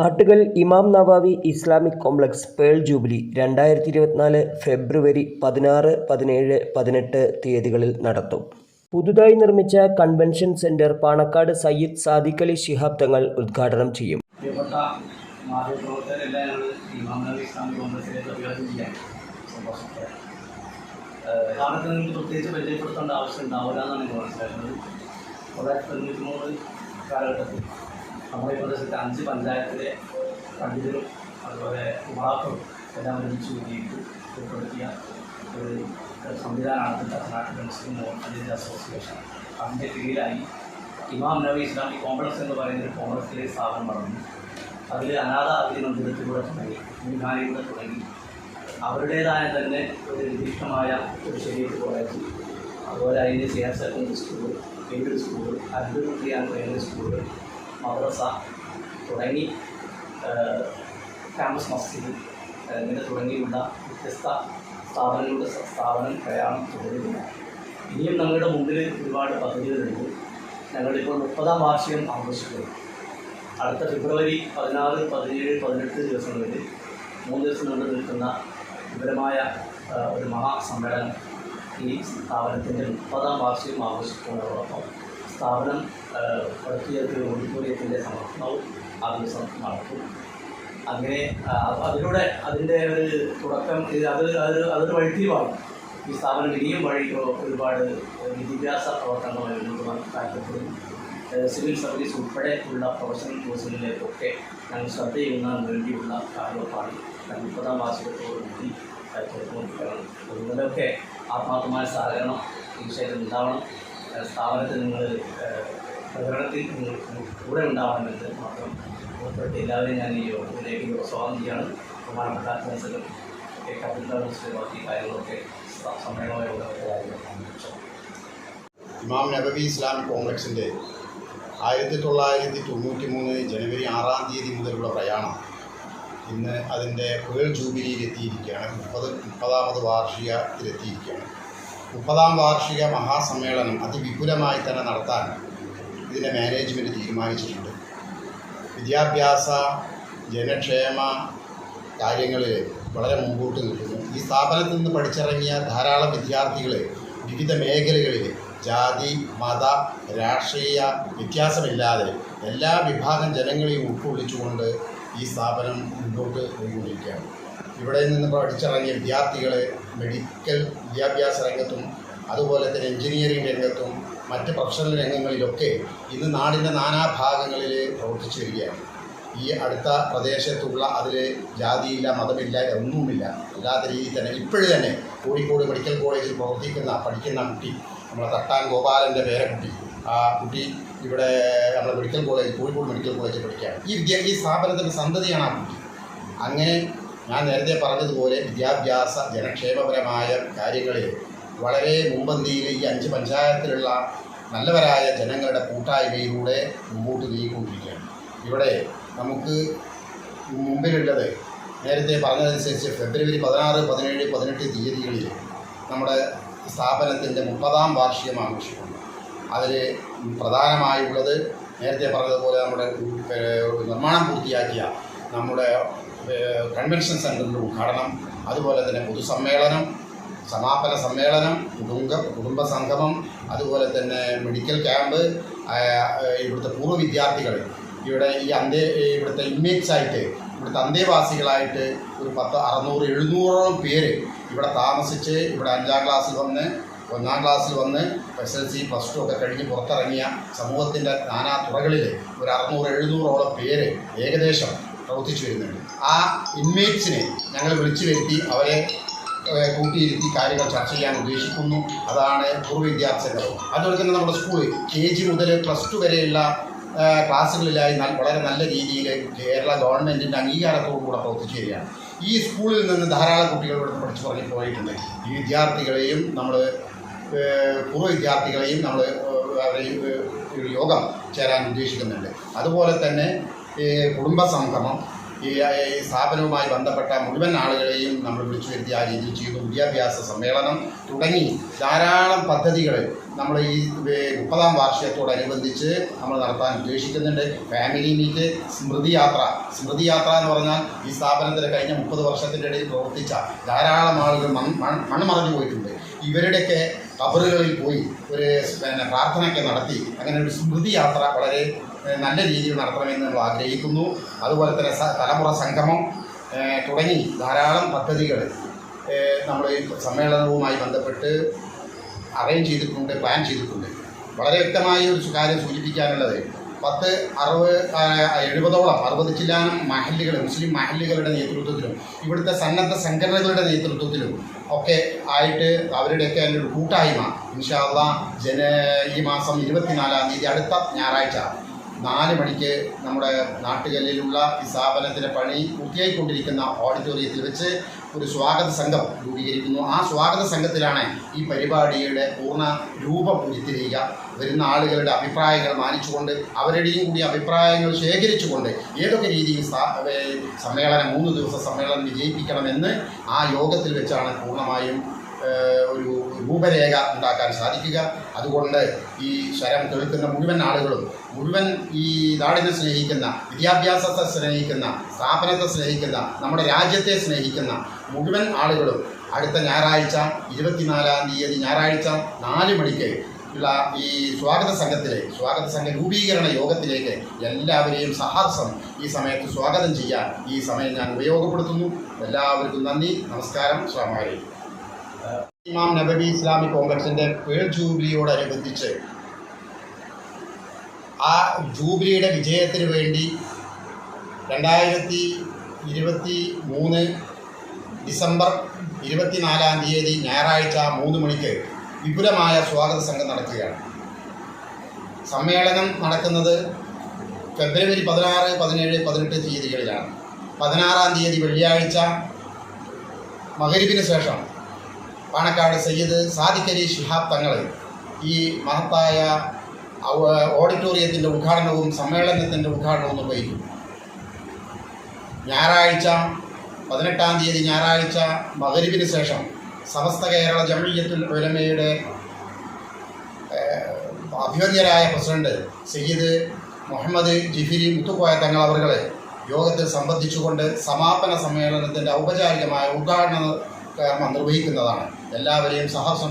Nattukal Imam Nawawi Islamic complex pearl jubilee രണ്ടായിരത്തി ഇരുപത്തിനാല് ഫെബ്രുവരി പതിനാറ് പതിനേഴ് പതിനെട്ട് തീയതികളിൽ നടത്തും. പുതുതായി നിർമ്മിച്ച കൺവെൻഷൻ സെന്റർ പാണക്കാട് സയ്യിദ് സാദിഖ് അലി ശിഹാബ് തങ്ങൾ ഉദ്ഘാടനം ചെയ്യും. പ്രത്യേകിച്ച് നമ്മുടെ പ്രദേശത്തെ അഞ്ച് പഞ്ചായത്തിലെ പണ്ഡിതരും അതുപോലെ യുവാക്കളും എല്ലാം ഒരുമിച്ച് കൂടിയിട്ട് ഉൾപ്പെടുത്തിയ ഒരു സംവിധാനമാണ് കർണാടക മുസ്ലിം അതിന്റെ അസോസിയേഷൻ. അതിന്റെ കീഴിലായി ഇമാം നബി ഇസ്ലാമിക് കോംപ്ലക്സ് എന്ന് പറയുന്ന ഒരു കോംപ്ലക്സിലെ സ്ഥാപനം വളർന്നു. അതിൽ അനാഥ അതിഥി മന്ദിരത്തിലൂടെ തുടങ്ങി മുൻഖാനയിലൂടെ തുടങ്ങി. അവരുടേതായ തന്നെ ഒരു നിർദ്ദിഷ്ടമായ ഒരു ശരീരത്ത് കോളേജ് അതുപോലെ അതിന്റെ secondary school aided school Abdul ഖിയാൻ primary school മദ്രസ തുടങ്ങി ക്യാമ്പസ് മസ്ജിദ് ഇങ്ങനെ തുടങ്ങിയുള്ള വ്യത്യസ്ത സ്ഥാപനങ്ങളുടെ സ്ഥാപനം പ്രയാണം തുടരുകയാണ് ഇനിയും ഞങ്ങളുടെ മുമ്പിൽ ഒരുപാട് പദ്ധതികളുണ്ട് ഞങ്ങളിപ്പോൾ മുപ്പതാം വാർഷികം ആഘോഷിക്കുന്നു. അടുത്ത ഫെബ്രുവരി പതിനാറ് പതിനേഴ് പതിനെട്ട് ദിവസങ്ങളിൽ മൂന്ന് ദിവസം കൊണ്ട് നിൽക്കുന്ന വിപുലമായ ഒരു മഹാസമ്മേളനം ഈ സ്ഥാപനത്തിന്റെ മുപ്പതാം വാർഷികം ആഘോഷിക്കുന്നതോടൊപ്പം സ്ഥാപനം പ്രത്യേകത്തിൽ ഓഡിറ്റോറിയത്തിന്റെ സമർപ്പണവും ആ ദിവസം നടത്തും അങ്ങനെ അതിലൂടെ അതിന്റെ ഒരു തുടക്കം ഇത് അത് അത് അതൊരു വഴിത്തിരിവാണ്. ഈ സ്ഥാപനം ഇനിയും വഴി ഒരുപാട് വിദ്യാഭ്യാസ പ്രവർത്തനങ്ങളുമായി മുന്നോട്ട് താല്പര്യപ്പെടുന്നു സിവിൽ സർവീസ് ഉൾപ്പെടെ ഉള്ള പ്രൊഫഷണൽ കോഴ്സുകളിലേക്കൊക്കെ ഞങ്ങൾ ശ്രദ്ധ ചെയ്യുന്നതിന് വേണ്ടിയുള്ള കാരണപ്പാടി മുപ്പതാം വാർഷികത്തോടുകൂടി തീർത്തുകൊണ്ടിരിക്കണം നിങ്ങളുടെയൊക്കെ ആത്മാർത്ഥമായ സഹകരണം തീർച്ചയായിട്ടും ഉണ്ടാവണം. സ്ഥാപനത്തിൽ നിങ്ങൾ പ്രകടനത്തിൽ കൂടെ ഉണ്ടാവണമെന്ന് മാത്രം ഉൾപ്പെടുത്തി എല്ലാവരെയും ഞാൻ ഈ യോഗത്തിലേക്ക് സ്വാഗതം ചെയ്യാണ്. ബഹുമാനപ്പെട്ട അധ്യാപകരും കപ്പിത്താൽ മുസ്ലിം ബാക്കി കാര്യങ്ങളൊക്കെ ഇമാം നബവി ഇസ്ലാമിക് കോംപ്ലക്സിന്റെ ആയിരത്തി തൊള്ളായിരത്തി തൊണ്ണൂറ്റി മൂന്ന് ജനുവരി ആറാം തീയതി മുതലുള്ള പ്രയാണം ഇന്ന് അതിന്റെ പേൾ ജൂബിലിയിലെത്തിയിരിക്കുകയാണ് മുപ്പത് മുപ്പതാമത് വാർഷികത്തിലെത്തിയിരിക്കുകയാണ്. മുപ്പതാം വാർഷിക മഹാസമ്മേളനം അതിവിപുലമായി തന്നെ നടത്താൻ ഇതിന്റെ മാനേജ്മെന്റ് തീരുമാനിച്ചിട്ടുണ്ട്. വിദ്യാഭ്യാസ ജനക്ഷേമ കാര്യങ്ങളിൽ വളരെ മുമ്പോട്ട് നിൽക്കുന്നു. ഈ സ്ഥാപനത്തിൽ നിന്ന് പഠിച്ചിറങ്ങിയ ധാരാളം വിദ്യാർത്ഥികൾ വിവിധ മേഖലകളിൽ ജാതി മത രാഷ്ട്രീയ വ്യത്യാസമില്ലാതെ എല്ലാ വിഭാഗം ജനങ്ങളെയും ഉൾക്കൊള്ളിച്ചുകൊണ്ട് ഈ സ്ഥാപനം മുന്നോട്ട് പോയിക്കൊണ്ടിരിക്കുകയാണ്. ഇവിടെ നിന്ന് പഠിച്ചിറങ്ങിയ വിദ്യാർത്ഥികളെ മെഡിക്കൽ വിദ്യാഭ്യാസ രംഗത്തും അതുപോലെ തന്നെ എഞ്ചിനീയറിംഗ് രംഗത്തും മറ്റ് പ്രൊഫഷണൽ രംഗങ്ങളിലൊക്കെ ഇന്ന് നാടിന്റെ നാനാഭാഗങ്ങളിൽ പ്രവർത്തിച്ചു വരികയാണ് ഈ അടുത്ത പ്രദേശത്തുള്ള അതിൽ ജാതിയില്ല മതമില്ല ഒന്നുമില്ല. അല്ലാത്ത രീതിയിൽ തന്നെ ഇപ്പോഴും തന്നെ കോഴിക്കോട് മെഡിക്കൽ കോളേജിൽ പ്രവർത്തിക്കുന്ന പഠിക്കുന്ന കുട്ടി നമ്മളെ തട്ടാൻ ഗോപാലന്റെ പേരക്കുട്ടി ആ കുട്ടി ഇവിടെ നമ്മുടെ മെഡിക്കൽ കോളേജ് കോഴിക്കോട് മെഡിക്കൽ കോളേജിൽ പഠിക്കുകയാണ്. ഈ വിദ്യ ഈ സ്ഥാപനത്തിന്റെ സന്തതിയാണ് ആ കുട്ടി. അങ്ങനെ ഞാൻ നേരത്തെ പറഞ്ഞതുപോലെ വിദ്യാഭ്യാസ ജനക്ഷേമപരമായ കാര്യങ്ങളിൽ വളരെ മുമ്പന്തിയിൽ ഈ അഞ്ച് പഞ്ചായത്തിലുള്ള നല്ലവരായ ജനങ്ങളുടെ കൂട്ടായ്മയിലൂടെ മുമ്പോട്ട് നീങ്ങിക്കൊണ്ടിരിക്കുകയാണ്. ഇവിടെ നമുക്ക് മുമ്പിലുള്ളത് നേരത്തെ പറഞ്ഞതനുസരിച്ച് ഫെബ്രുവരി പതിനാറ് പതിനേഴ് പതിനെട്ട് തീയതികളിൽ നമ്മുടെ സ്ഥാപനത്തിന്റെ മുപ്പതാം വാർഷികം ആഘോഷിക്കുന്നു. അതിൽ പ്രധാനമായുള്ളത് നേരത്തെ പറഞ്ഞതുപോലെ നമ്മുടെ നിർമ്മാണം പൂർത്തിയാക്കിയ നമ്മുടെ കൺവെൻഷൻ സെന്ററിന്റെ ഉദ്ഘാടനം അതുപോലെ തന്നെ പൊതുസമ്മേളനം സമാപന സമ്മേളനം കുടുംബ കുടുംബ സംഗമം അതുപോലെ തന്നെ മെഡിക്കൽ ക്യാമ്പ് ഇവിടുത്തെ പൂർവ വിദ്യാർത്ഥികൾ. ഇവിടെ ഈ അന്തേ ഇവിടുത്തെ ഇൻമേറ്റ്സ് ആയിട്ട് ഇവിടുത്തെ അന്തേവാസികളായിട്ട് ഒരു പത്ത് അറുന്നൂറ് എഴുന്നൂറോളം പേര് ഇവിടെ താമസിച്ച് ഇവിടെ അഞ്ചാം ക്ലാസ്സിൽ വന്ന് ഒന്നാം ക്ലാസ്സിൽ വന്ന് S L C plus two ഒക്കെ കഴിഞ്ഞ് പുറത്തിറങ്ങിയ സമൂഹത്തിന്റെ നാനാ തുറകളിൽ ഒരു അറുന്നൂറ് എഴുന്നൂറോളം പേര് ഏകദേശം പ്രവർത്തിച്ചു വരുന്നുണ്ട് ആ ഇൻമേറ്റ്സിനെ ഞങ്ങൾ വിളിച്ചു വരുത്തി അവരെ കൂട്ടിയിരുത്തി കാര്യങ്ങൾ ചർച്ച ചെയ്യാൻ ഉദ്ദേശിക്കുന്നു. അതാണ് പൂർവ വിദ്യാർത്ഥി അതുപോലെ തന്നെ നമ്മുടെ സ്കൂൾ കെ ജി മുതൽ പ്ലസ് ടു വരെയുള്ള ക്ലാസ്സുകളിലായി വളരെ നല്ല രീതിയിൽ കേരള ഗവൺമെന്റിന്റെ അംഗീകാരത്തോടു കൂടെ പ്രവർത്തിച്ചു വരികയാണ്. ഈ സ്കൂളിൽ നിന്ന് ധാരാളം കുട്ടികൾ ഇവിടെ പഠിച്ചു പറഞ്ഞു പോയിട്ടുണ്ട്. ഈ വിദ്യാർത്ഥികളെയും നമ്മൾ പൂർവ വിദ്യാർത്ഥികളെയും നമ്മൾ അവരെയും ഒരു യോഗം ചേരാൻ ഉദ്ദേശിക്കുന്നുണ്ട്. അതുപോലെ തന്നെ ഏഹ്, കുടുംബ സംഗമം ഈ ഈ സ്ഥാപനവുമായി ബന്ധപ്പെട്ട മുഴുവൻ ആളുകളെയും നമ്മൾ വിളിച്ചു വരുത്തി ആ രീതിയിൽ ചെയ്തു. വിദ്യാഭ്യാസ സമ്മേളനം തുടങ്ങി. ധാരാളം പദ്ധതികൾ നമ്മൾ ഈ മുപ്പതാം വാർഷികത്തോടനുബന്ധിച്ച് നമ്മൾ നടത്താൻ ഉദ്ദേശിക്കുന്നുണ്ട്. ഫാമിലി മീറ്റ് സ്മൃതി യാത്ര. സ്മൃതി യാത്ര എന്ന് പറഞ്ഞാൽ ഈ സ്ഥാപനത്തിൽ കഴിഞ്ഞ മുപ്പത് വർഷത്തിന്റെ ഇടയിൽ പ്രവർത്തിച്ച ധാരാളം ആളുകൾ മൺമറഞ്ഞു പോയിട്ടുണ്ട്. ഇവരുടെയൊക്കെ കബറുകളിൽ പോയി ഒരു പിന്നെ പ്രാർത്ഥനയൊക്കെ നടത്തി. അങ്ങനെ ഒരു സ്മൃതി യാത്ര വളരെ നല്ല രീതിയിൽ നടത്തണമെന്ന് നമ്മൾ ആഗ്രഹിക്കുന്നു. അതുപോലെ തന്നെ തലമുറ സംഗമം തുടങ്ങി ധാരാളം പദ്ധതികൾ നമ്മൾ സമ്മേളനവുമായി ബന്ധപ്പെട്ട് അറേഞ്ച് ചെയ്തിട്ടുണ്ട് പ്ലാൻ ചെയ്തിട്ടുണ്ട്. വളരെ വ്യക്തമായ ഒരു കാര്യം സൂചിപ്പിക്കാനുള്ളത്. പത്ത് അറുപത് എഴുപതോളം അറുപത് ചില്ലാനം മഹല്ലുകൾ മുസ്ലിം മഹല്ലുകളുടെ നേതൃത്വത്തിലും ഇവിടുത്തെ സന്നദ്ധ സംഘടനകളുടെ നേതൃത്വത്തിലും ഒക്കെ ആയിട്ട് അവരുടെയൊക്കെ അതിന്റെ ഒരു കൂട്ടായ്മ ഇൻഷാല്ല ജന ഈ മാസം ഇരുപത്തിനാലാം തീയതി അടുത്ത ഞായറാഴ്ച നാല് മണിക്ക് നമ്മുടെ നാട്ടുകല്ലിലുള്ള ഈ സ്ഥാപനത്തിന്റെ പണി പൂർത്തിയായിക്കൊണ്ടിരിക്കുന്ന ഓഡിറ്റോറിയത്തിൽ വെച്ച് ഒരു സ്വാഗത സംഘം രൂപീകരിക്കുന്നു. ആ സ്വാഗത സംഘത്തിലാണ് ഈ പരിപാടിയുടെ പൂർണ രൂപം ഉരുത്തിരിയുക. വരുന്ന ആളുകളുടെ അഭിപ്രായങ്ങൾ മാനിച്ചുകൊണ്ട് അവരുടെയും കൂടി അഭിപ്രായങ്ങൾ ശേഖരിച്ചുകൊണ്ട് ഏതൊക്കെ രീതിയിൽ സമ്മേളനം മൂന്ന് ദിവസ സമ്മേളനം വിജയിപ്പിക്കണമെന്ന് ആ യോഗത്തിൽ വെച്ചാണ് പൂർണമായും ഒരു രൂപരേഖ ഉണ്ടാക്കാൻ സാധിക്കുക. അതുകൊണ്ട് ഈ സ്വരം കേൾക്കുന്ന മുഴുവൻ ആളുകളും മുഴുവൻ ഈ നാടിനെ സ്നേഹിക്കുന്ന വിദ്യാഭ്യാസത്തെ സ്നേഹിക്കുന്ന സ്ഥാപനത്തെ സ്നേഹിക്കുന്ന നമ്മുടെ രാജ്യത്തെ സ്നേഹിക്കുന്ന മുഴുവൻ ആളുകളും അടുത്ത ഞായറാഴ്ച ഇരുപത്തിനാലാം തീയതി ഞായറാഴ്ച നാല് മണിക്ക് ഉള്ള ഈ സ്വാഗത സംഘത്തിലെ സ്വാഗത സംഘ രൂപീകരണ യോഗത്തിലേക്ക് എല്ലാവരെയും സഹാസം ഈ സമയത്ത് സ്വാഗതം ചെയ്യാൻ ഈ സമയം ഞാൻ ഉപയോഗപ്പെടുത്തുന്നു. എല്ലാവർക്കും നന്ദി നമസ്കാരം സ്വാമാരി ഇമാം നബവി ഇസ്ലാമിക് കോംപ്ലക്സിന്റെ പേൾ ജൂബിലിയോടനുബന്ധിച്ച് ആ ജൂബിലിയുടെ വിജയത്തിന് വേണ്ടി രണ്ടായിരത്തി ഇരുപത്തി മൂന്ന് ഡിസംബർ ഇരുപത്തിനാലാം തീയതി ഞായറാഴ്ച മൂന്ന് മണിക്ക് വിപുലമായ സ്വാഗത സംഘം നടക്കുകയാണ്. സമ്മേളനം നടക്കുന്നത് ഫെബ്രുവരി പതിനാറ് പതിനേഴ് പതിനെട്ട് തീയതികളിലാണ്. പതിനാറാം തീയതി വെള്ളിയാഴ്ച മകരിവിന് ശേഷം പാണക്കാട് സയ്യിദ് സാദിഖലി ശിഹാബ് തങ്ങൾ ഈ മഹത്തായ ഓഡിറ്റോറിയത്തിന്റെ ഉദ്ഘാടനവും സമ്മേളനത്തിന്റെ ഉദ്ഘാടനവും നിർവഹിക്കും. ഞായറാഴ്ച പതിനെട്ടാം തീയതി ഞായറാഴ്ച മകരുവിന് ശേഷം സമസ്ത കേരള ജമീയത്തുൽ ഉലമയുടെ ഏഹ്, പ്രസിഡന്റ് സയ്യിദ് മുഹമ്മദ് ജിഫിരി മുത്തുക്കോയ തങ്ങൾ അവറുകളെ യോഗത്തിൽ സംബന്ധിച്ചുകൊണ്ട് സമാപന സമ്മേളനത്തിന്റെ ഔപചാരികമായ ഉദ്ഘാടന കർമ്മം നിർവഹിക്കുന്നതാണ്. എല്ലാവരെയും സഹർഷം